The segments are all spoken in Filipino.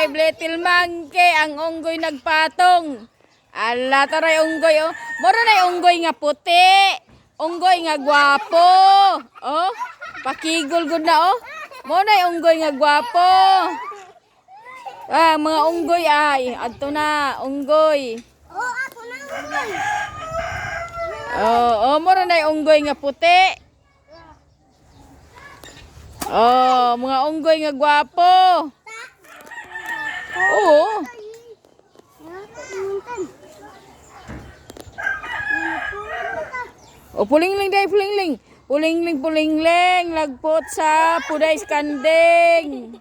five little monkey, ang unggoy nagpatong. Ala, taray unggoy, oh. Moro na unggoy nga puti. Unggoy nga gwapo. Oh, pakigol gud na, oh. Moro na unggoy nga gwapo. Ah, mga unggoy ay, adto na, unggoy. Oh, ako na unggoy. Oh, oh, moro na unggoy nga puti. Oh, mga unggoy nga gwapo. Oo. O pulingling day, pulingling. Pulingling, pulingling. Lagpot sa puday skanding.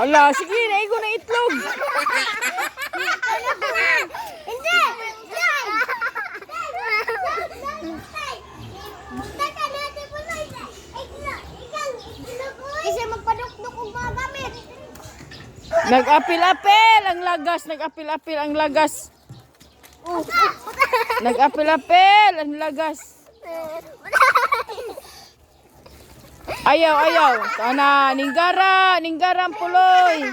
Ala, sige, naigo na itlog. Hindi! Kasi magpadukduk ang mga gamit. Nag-apil-apil ang lagas, nag-apil-apil ang lagas. Nag-apil-apil ang lagas. Ayaw, ayaw. Sana, ninggara, ninggara ang puloy.